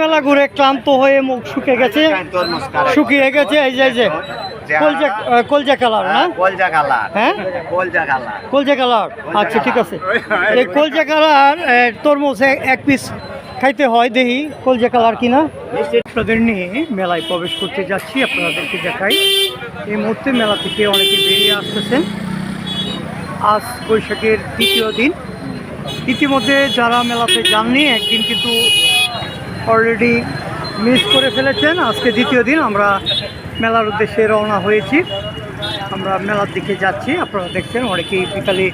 মেলা ঘুরে ক্লান্ত হয়ে মুখ শুকে গেছে। শুকিয়ে গেছে এই যে এই যে কলজা কলজা কালার না? কলজা কালার। হ্যাঁ? কলজা কালার। কলজা কালার? আচ্ছা ঠিক আছে। এই কলজা কালার তরমুজ এক পিস খাইতে হয় কলজা কালার কিনা আপনাদের নিয়ে মেলায় প্রবেশ করতে যাচ্ছি আপনাদেরকে দেখাই। এই মুহূর্তে মেলা থেকে অনেকে বেরিয়ে আসতেছেন। আজ বৈশাখের দ্বিতীয় দিন। ইতিমধ্যে যারা মেলাতে যাননি একদিন কিন্তু অলরেডি মিস করে ফেলেছেন। আজকে দ্বিতীয় দিন আমরা মেলার উদ্দেশ্যে রওনা হয়েছি। আমরা মেলার দিকে যাচ্ছি। আপনারা দেখছেন অনেকেই বিকালে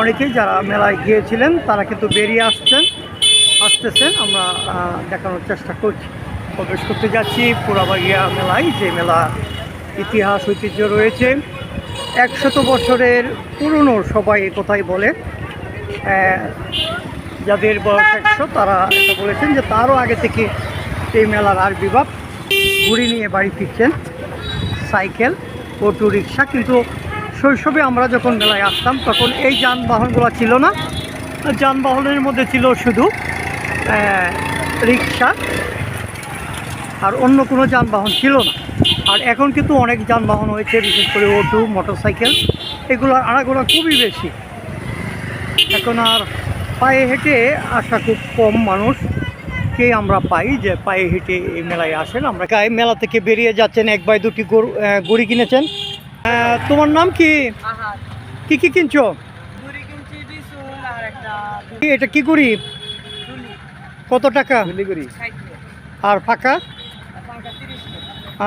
অনেকেই যারা মেলায় গিয়েছিলেন, তারা কিন্তু বেরিয়ে আসছেন, আসতেছেন। আমরা দেখানোর চেষ্টা করছি। প্রবেশ করতে যাচ্ছি পুরাবাগিয়া মেলায়, যে মেলা ইতিহাস, ঐতিহ্য রয়েছে। একশত বছরের পুরনো সবাই কথাই বলে। যাদের বয়স একশো, তারা এটা বলেছেন যে তারও আগে থেকে এই মেলার আর বিভাগ ঘুরি নিয়ে বাড়ি ফিরছেন। সাইকেল, অটো রিক্সা, কিন্তু শৈশবে আমরা যখন মেলায় আসতাম, তখন এই যানবাহনগুলো ছিল না। যানবাহনের মধ্যে ছিল শুধু রিক্সা আর অন্য কোনো যানবাহন ছিল না। আর এখন কিন্তু অনেক যানবাহন হয়েছে, বিশেষ করে অটো, মোটরসাইকেল, এগুলোর আড়াগোড়া খুবই বেশি। এখন আর পায়ে হেঁটে আসা খুব কম মানুষকে আমরা পাই যে পায়ে হেঁটে এই মেলায় আসেন? আমরা গায়ে মেলা থেকে বেরিয়ে যাচ্ছেন এক বাই দুটি গরু গড়ি কিনেছেন। তোমার নাম কি? কি কি কিনছো? কি এটা কি গড়ি? কত টাকা? আর ফাঁকা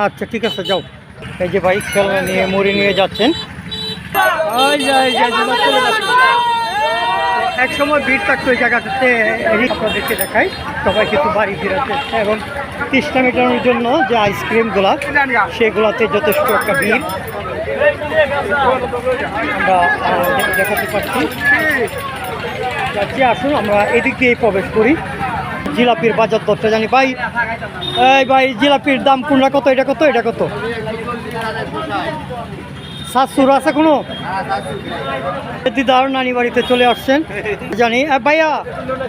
আচ্ছা ঠিক আছে যাও। এই যে ভাই খেলনা নিয়ে মুড়ি নিয়ে যাচ্ছেন। ওই। এক সময় ভিড় থাকতো এই জায়গাটাতে আপনাদেরকে দেখাই, সবাই কিন্তু বাড়ি ফিরাচ্ছে এবং তৃষ্ণা মেটানোর জন্য যে আইসক্রিমগুলা সেগুলাতে যথেষ্ট একটা ভিড়। আমরা দেখাতে পারছি যাচ্ছি, আসুন, আমরা এদিক দিয়ে প্রবেশ করি। জিলাপির বাজার দরটা জানি। ভাই, এই ভাই, জিলাপির দাম কোনটা? কত? এটা কত? এটা কত? সাতশোর আছে কোনো? দিদার নানি বাড়িতে চলে আসছেন। জানি। ভাইয়া,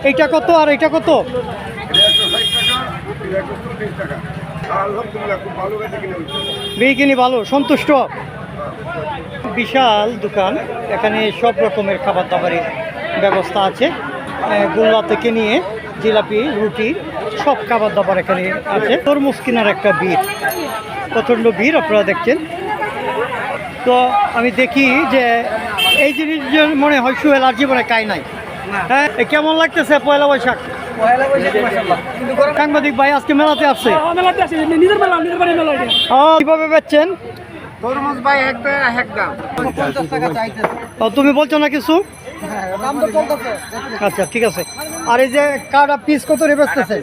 এইটা কত আর এটা কত? বিকিনি ভালো, সন্তুষ্ট। বিশাল দোকান। এখানে সব রকমের খাবার দাবারের ব্যবস্থা আছে। গোল্লা থেকে নিয়ে জিলাপি, রুটি, সব খাবার দাবার এখানে আছে। তরমুজ কেনার একটা ভিড়। প্রচণ্ড ভিড়, আপনারা দেখছেন। তো আমি দেখি যে এই জিনিস যে মনে হয় সুহেল আর জীবনে কাই নাই। হ্যাঁ কেমন লাগতেছে পয়লা বৈশাখ? সাংবাদিক ভাই আজকে মেলাতে আসছে। কীভাবে বেচছেন? তরমুজ ভাই ও, তুমি বলছো না কিছু? আচ্ছা ঠিক আছে। আর এই যে কাটা পিস কত রে বেচতেছে?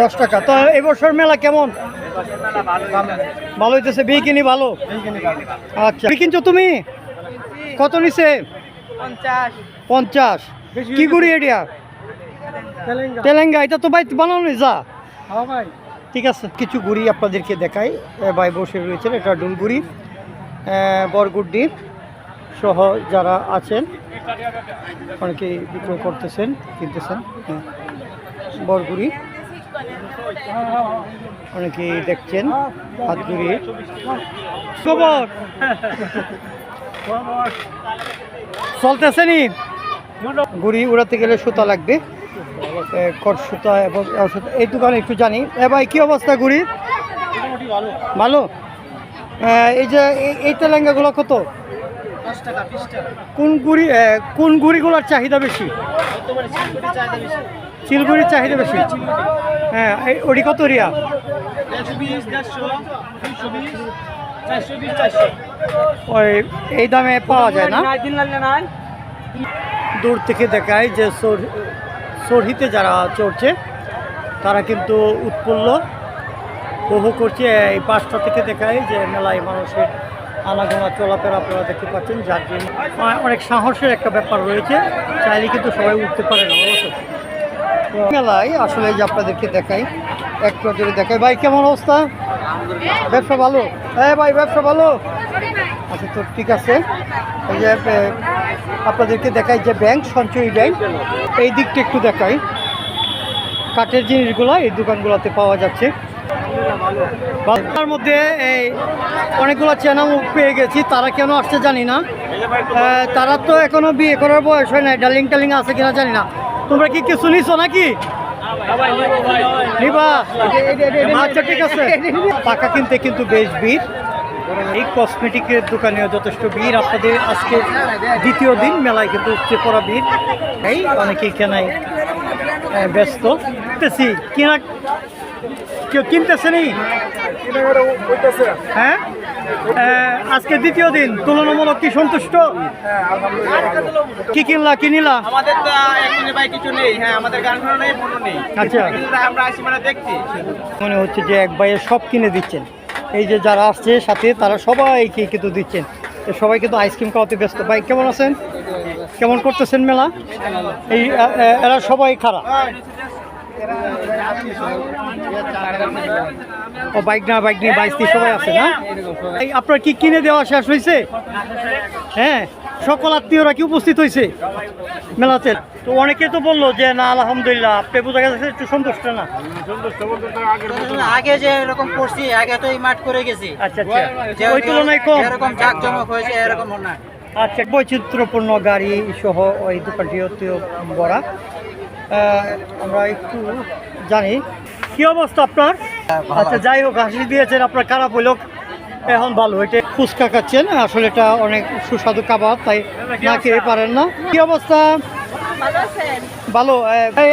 দশ টাকা। তো এবছর মেলা কেমন? ভালো হইতেছে বিয়ে কিনি ভালো? আচ্ছা কি কিনছো তুমি? কত নিছে? পঞ্চাশ। কি গুড়ি এডিয়া তেলেঙ্গা এটা তো ভাই বানানো যা। ঠিক আছে কিছু গুড়ি আপনাদেরকে দেখাই। ভাই বসে রয়েছেন এটা ডুলগুড়ি বরগুড্ডির। সহ যারা আছেন অনেকেই বিক্রয় করতেছেন কিনতেছেন হ্যাঁ। বরগুড়ি। অনেকেই দেখছেন হাতগুড়ি খবর? চলতেছে নি? গুড়ি উড়াতে গেলে সুতা লাগবে। কট সুতা এবং এই দোকানে একটু জানি। এ ভাই কি অবস্থা গুড়ি ভালো। এই যে এই- এই তেলেঙ্গাগুলো কত? কোন গুড়ি কোন গুড়িগুলোর চাহিদা বেশি? চিলগুড়ির চাহিদা বেশি। হ্যাঁ এই ওটি কত রিয়া ওই এই দামে পাওয়া যায় না? দূর থেকে দেখায় যে সর- সরহিতে যারা চড়ছে তারা কিন্তু উৎফুল্ল। বহু করছে এই পাঁচটা থেকে দেখায় যে মেলায় মানুষের আনাগোনা চলাফেরা আপনারা দেখতে পাচ্ছেন, যার জন্য অনেক সাহসের একটা ব্যাপার রয়েছে। চাইলে কিন্তু সবাই উঠতে পারে না মেলায় আসলে যে আপনাদেরকে দেখাই, এক নজরে দেখাই। ভাই, কেমন অবস্থা? ব্যবসা ভালো? হ্যাঁ ভাই, ব্যবসা ভালো। আচ্ছা তো ঠিক আছে। এই যে আপনাদেরকে দেখাই যে ব্যাংক, সঞ্চয়ী ব্যাংক। এই দিকটা একটু দেখাই। কাঠের জিনিসগুলো এই দোকানগুলোতে পাওয়া যাচ্ছে। তার মধ্যে এই অনেকগুলো চেনা মুখ পেয়ে গেছি, তারা কেন আসছে জানি না। তারা তো এখনও বিয়ে করার বয়স হয় না ডালিং টালিং আছে কিনা জানি না। তোমরা কি কিছু নিছো নাকি? আচ্ছা ঠিক আছে। টাকা কিনতে কিন্তু বেশ ভিড়। এই কসমেটিকের দোকানেও যথেষ্ট ভিড়। আপনাদের আজকে দ্বিতীয় দিন মেলায় কিন্তু উপচে পড়া ভিড়। এই অনেকেই কেনাই ব্যস্ত। কিনা কেউ কিনতেছে নি? হ্যাঁ? আজকে দ্বিতীয় দিন তুলনামূলক কি সন্তুষ্ট? কি কিনলা কি নিলা? আমাদের তো একদিনে ভাই কিছু নেই হ্যাঁ আমাদের গান শোনা নেই মনে নেই। আচ্ছা। আমরা আসি মানে দেখছি। মনে হচ্ছে যে এক ভাইয়ের সব কিনে দিচ্ছেন। এই যে যারা আসছে সাথে তারা সবাই সবাইকে কিন্তু দিচ্ছেন। সবাই কিন্তু আইসক্রিম খাওয়াতে ব্যস্ত। ভাই কেমন আছেন? কেমন করতেছেন মেলা? এই এরা সবাই খারাপ। ও বাইক না বাইক নিয়ে বাইক সবাই আছে না? আপনার কি কিনে দেওয়া শেষ হয়েছে? হ্যাঁ সকল আত্মীয়রা কি উপস্থিত হয়েছে মেলাতে? তো অনেকে তো বলল যে না আলহামদুলিল্লাহ। আপনি বোঝা গেছে একটু সন্তুষ্ট না? আগে যে এরকম করছি আগে তো এই মাঠ করে গেছি। আচ্ছা আচ্ছা। ওই তুলনায় কম। এরকম জাকজমক হয়েছে এরকম না। আচ্ছা বৈচিত্র্যপূর্ণ গাড়ি সহ ওই দোকানটি হচ্ছে বড়া। আমরা একটু জানি। কি অবস্থা আপনার? আচ্ছা যাই হোক হাসি দিয়েছেন আপনার খারাপ হইল। এখন ভালো এটা ফুচকা খাচ্ছেন আসলে এটা অনেক সুস্বাদু কাবাব তাই না খেয়ে পারেন না। কি অবস্থা? ভালো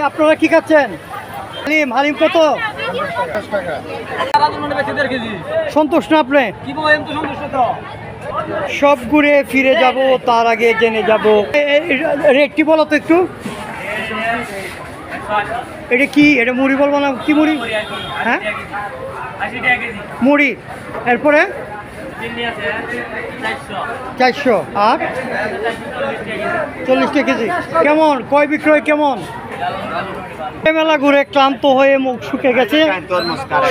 আপনারা কি খাচ্ছেন? হালিম হালিম কত? সন্তুষ্ট না আপনি? কি বলেন তো সন্তুষ্ট তো সব ঘুরে ফিরে যাব তার আগে জেনে যাব। রেটটি বলো তো একটু। এটা কি? এটা মুড়ি বলব না? কি মুড়ি? হ্যাঁ? মুড়ি। এরপরে? চারশো। আর? চল্লিশ কেজি। কেমন? কয় বিক্রয় কেমন? মেলা ঘুরে ক্লান্ত হয়ে মুখ শুকিয়ে গেছে।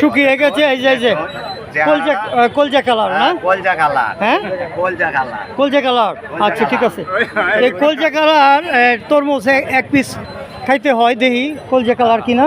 শুকিয়ে গেছে এই যে এই যে। কলজা কালার না? কলজা কালার। হ্যাঁ? কলজা কালার। কলজা কালার। আচ্ছা ঠিক আছে। এই কলজা কালার তরমুজ এক পিস খাইতে হয় দেখি কলজা কালার কিনা।